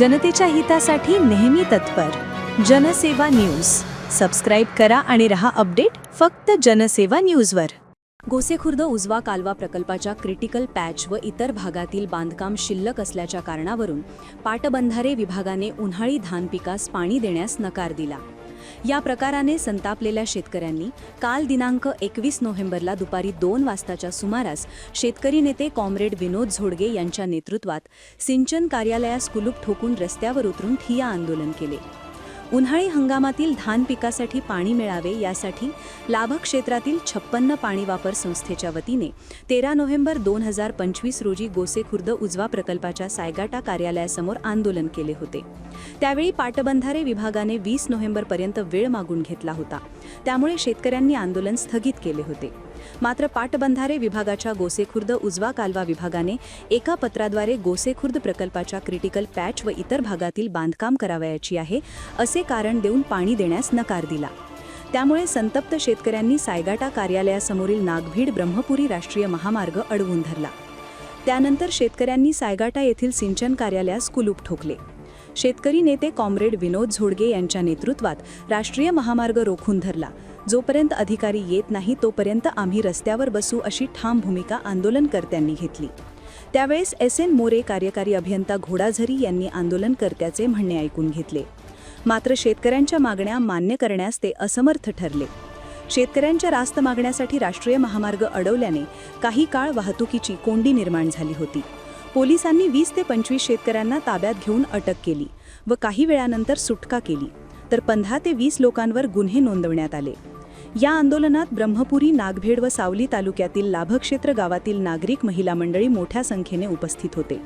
जनतेच्या हितासाठी नेहमी तत्पर. जनसेवा न्यूज. सबस्क्राईब करा आणि रहा अपडेट फक्त जनसेवा न्यूजवर. गोसेखुर्द उजवा कालवा प्रकल्पाच्या क्रिटिकल पॅच व इतर भागातील बांधकाम शिल्लक असल्याच्या कारणावरून पाटबंधारे विभागाने उन्हाळी धान पिकास पाणी देण्यास नकार दिला. या प्रकाराने संतापलेल्या शेतकऱ्यांनी काल दिनांक एकवीस नोव्हेंबरला दुपारी दोन वाजताच्या सुमारास शेतकरी नेते कॉम्रेड विनोद झोडगे यांच्या नेतृत्वात सिंचन कार्यालयास कुलूप ठोकून रस्त्यावर उतरून ठिया आंदोलन केले. उन्हाळी हंगामातील धान पिकासाठी पाणी मिळावे यासाठी लाभक्षेत्रातील छप्पन्न पाणी वापर संस्थेच्या वतीने तेरा नोव्हेंबर दोन हजार पंचवीस रोजी गोसेखुर्द उजवा प्रकल्पाच्या सायगाटा कार्यालयासमोर आंदोलन केले होते. त्यावेळी पाटबंधारे विभागाने वीस नोव्हेंबरपर्यंत वेळ मागून घेतला होता. त्यामुळे शेतकऱ्यांनी आंदोलन स्थगित केले होते. मात्र पाटबंधारे विभागाच्या गोसेखुर्द उजवा कालवा विभागाने एका पत्राद्वारे गोसेखुर्द प्रकल्पाच्या क्रिटिकल पॅच व इतर भागातील बांधकाम करावयाची आहे असे कारण देऊन पाणी देण्यास नकार दिला. त्यामुळे संतप्त शेतकऱ्यांनी सायगाटा कार्यालयासमोरील नागभीड ब्रह्मपुरी राष्ट्रीय महामार्ग अडवून धरला. त्यानंतर शेतकऱ्यांनी सायगाटा येथील सिंचन कार्यालयास कुलूप ठोकले. शेतकरी नेते कॉम्रेड विनोद झोडगे यांच्या नेतृत्वात राष्ट्रीय महामार्ग रोखून धरला. जोपर्यंत अधिकारी येत नाही तोपर्यंत आम्ही रस्त्यावर बसू अशी ठाम भूमिका आंदोलनकर्त्यांनी घेतली. त्यावेळेस एस एन मोरे कार्यकारी अभियंता घोडाझरी यांनी आंदोलनकर्त्याचे म्हणणे ऐकून घेतले. मात्र शेतकऱ्यांच्या मागण्या मान्य करण्यास ते असमर्थ ठरले. शेतकऱ्यांच्या रास्त मागण्यासाठी राष्ट्रीय महामार्ग अडवल्याने काही काळ वाहतुकीची कोंडी निर्माण झाली होती. पोलिसांनी वीस ते पंचवीस शेतकऱ्यांना ताब्यात घेऊन अटक केली व काही वेळानंतर सुटका केली. तर पंधरा ते वीस लोकांवर गुन्हे नोंदवण्यात आले. या आंदोलनात ब्रह्मपुरी नागभेड व सावली तालुक्यातील लाभक्षेत्र गावातील नागरिक महिला मंडळी मोठ्या संख्येने उपस्थित होते.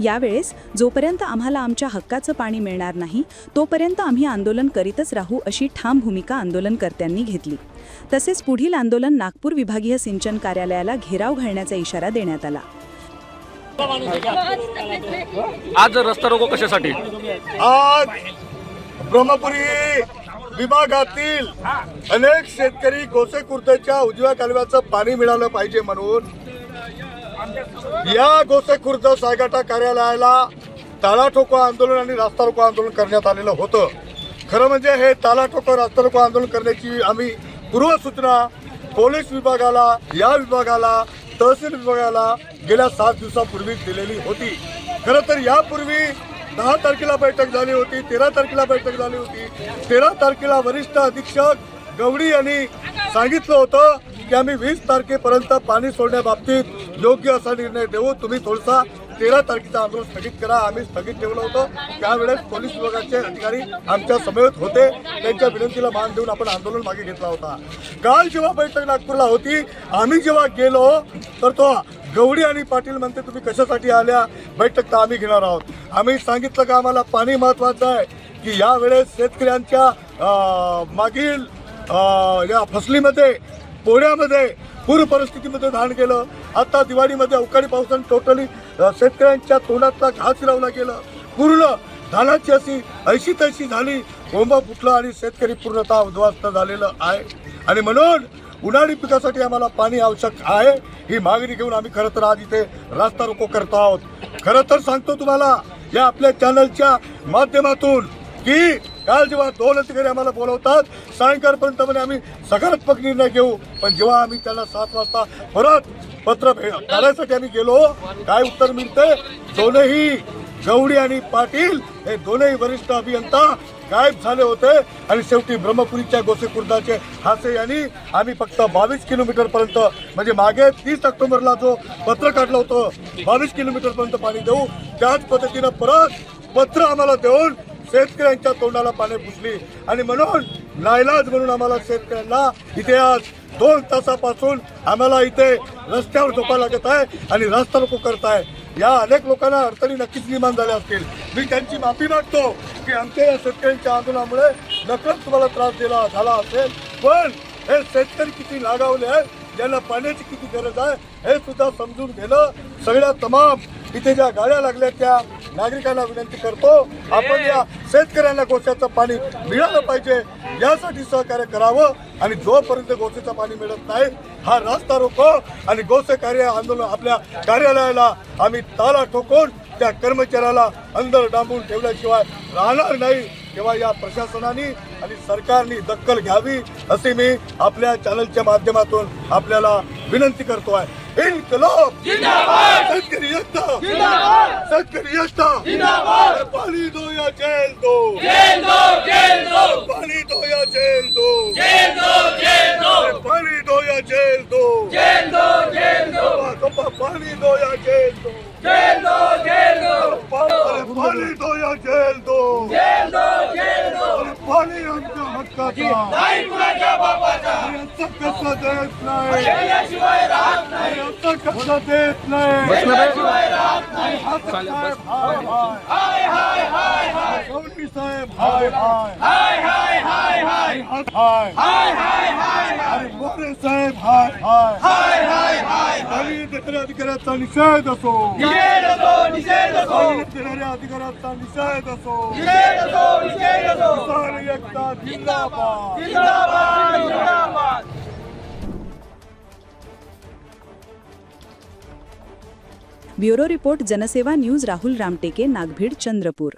यावेळेस जोपर्यंत आम्हाला आमच्या हक्काचं पाणी मिळणार नाही तोपर्यंत आम्ही आंदोलन करीतच राहू अशी ठाम भूमिका आंदोलनकर्त्यांनी घेतली. तसेच पुढील आंदोलन नागपूर विभागीय सिंचन कार्यालयाला घेराव घालण्याचा इशारा देण्यात आला. आज रस्ता रोको कशासाठी? आज ब्रह्मपुरी विभागातील अनेक शेतकरी गोसेखुर्दच्या उजव्या कालव्याचं पाणी मिळालं पाहिजे म्हणून या गोसेखुर्द सायगाटा कार्यालयाला ताला ठोको आंदोलन आणि रास्ता रोको आंदोलन करण्यात आलेलं होतं. खरं म्हणजे हे ताला ठोको रास्ता रोको आंदोलन करण्याची आम्ही पूर्वसूचना पोलीस विभागाला या विभागाला तहसील विभागाला गेल्या सात दिवसापूर्वी दिलेली होती. खरं तर यापूर्वी दहा तारखेला बैठक झाली होती तेरा तारखेला बैठक झाली होती. तेरा तारखेला वरिष्ठ अधीक्षक गवडी यांनी सांगितलं होतं की आम्ही वीस तारखेपर्यंत पाणी सोडण्याबाबतीत योग्य असा निर्णय देऊ. तुम्ही थोडासा तेरा तारखेचं आंदोलन स्थगित करा. आम्ही स्थगित ठेवलं होतं. त्यावेळेस पोलीस विभागाचे अधिकारी आमच्या समवेत होते. त्यांच्या विनंतीला मान देऊन आपण आंदोलन मागे घेतला होता. काल जेव्हा बैठक नागपूरला होती आम्ही जेव्हा गेलो तर तो गवडी आणि पाटील म्हणते तुम्ही कशासाठी आल्या? बैठक तर आम्ही घेणार आहोत. आम्ही सांगितलं का आम्हाला पाणी महत्वाचं आहे की यावेळेस शेतकऱ्यांच्या मागील या फसलीमध्ये पोळ्यामध्ये पूर परिस्थितीमध्ये धारण गेलं आता दिवाळीमध्ये अवकाळी पावसाने टोटली शेतकऱ्यांच्या तोंडातला घास लावला गेलं. पूर्ण धानाची अशी ऐशी तैशी झाली. बोंबा फुटला आणि शेतकरी पूर्णतः उद्ध्वस्त झालेलं आहे. आणि म्हणून उन्हाळी पिकासाठी आम्हाला पाणी आवश्यक आहे. ही मागणी घेऊन आम्ही खरं तर आज इथे रास्ता रोको करतो आहोत. खरं तर सांगतो तुम्हाला या आपल्या चॅनलच्या माध्यमातून की काल जेव्हा दोन अधिकारी आम्हाला बोलवतात सायंकाळपर्यंत म्हणजे आम्ही सकारात्मक निर्णय घेऊ. पण जेव्हा आम्ही त्यांना सात वाजता परत पत्र भे- काढायसाठी आम्ही गेलो काय उत्तर मिळते? दोनही गवडी आणि पाटील हे दोनही वरिष्ठ अभियंता गायब झाले होते. आणि शेवटी ब्रह्मपुरीच्या गोसेखुर्दाचे हासे यांनी आम्ही फक्त बावीस किलोमीटर पर्यंत म्हणजे मागे तीस ऑक्टोबरला जो पत्र काढलं होतं बावीस किलोमीटर पर्यंत पाणी देऊ त्याच पद्धतीनं परत पत्र आम्हाला देऊन शेतकऱ्यांच्या तोंडाला पाणी पुसली. आणि म्हणून नाईलाज म्हणून आम्हाला शेतकऱ्यांना इथे आज दोन तासापासून आम्हाला इथे रस्त्यावर झोपा लागत आहे आणि रस्ता रोको करताय या अनेक लोकांना अडचणी नक्कीच निर्माण झाल्या असतील. मी त्यांची माफी मागतो की आमच्या या शेतकऱ्यांच्या आंदोलनामुळे नकळत तुम्हाला त्रास दिला झाला असेल. पण हे शेतकरी किती लागावले आहेत ज्यांना पाण्याची किती गरज आहे हे सुद्धा समजून घेणं सगळ्या तमाम इथे ज्या गाड्या लागल्या त्या नागरिकांना विनंती करतो आपण या शेतकऱ्यांना गोष्याचं पाणी मिळालं पाहिजे यासाठी सहकार्य करावं आणि जोपर्यंत गोसेचं पाणी मिळत नाही हा रास्ता रोको आणि गोसे कार्य आंदोलन आपल्या कार्यालयाला आम्ही ताला ठोकून त्या कर्मचाऱ्याला अंदर डांबून ठेवल्याशिवाय राहणार नाही तेव्हा या प्रशासनाने आणि सरकारने दखल घ्यावी असे मी आपल्या चॅनलच्या माध्यमातून आपल्याला विनंती करतोय इन्कलाब शेतकरी एकता शेतकरी एकता अरे पाणी दो या जेल दो अरे पाणी दो या जेल दो अरे पाणी दो या जेल दो गप्पा, पाणी दो या जेल दो अरे पाणी दो या जेल दो अरे पाणी आमच्या हक्काचा असं कसं देत नाही? अरे असं कसं देत नाही? अरे हात साहेब, हाय हाय. साहेब हाय हाय. अरे हात हाय. अरे मोरे साहेब हाय हाय. दलित देणाऱ्या अधिकाऱ्याचा निषेध असो. देणाऱ्या अधिकाऱ्याचा निषेध असो. एकता जिंदाबाद bureau report Janseva news Rahul Ramteke Nagbhid Chandrapur.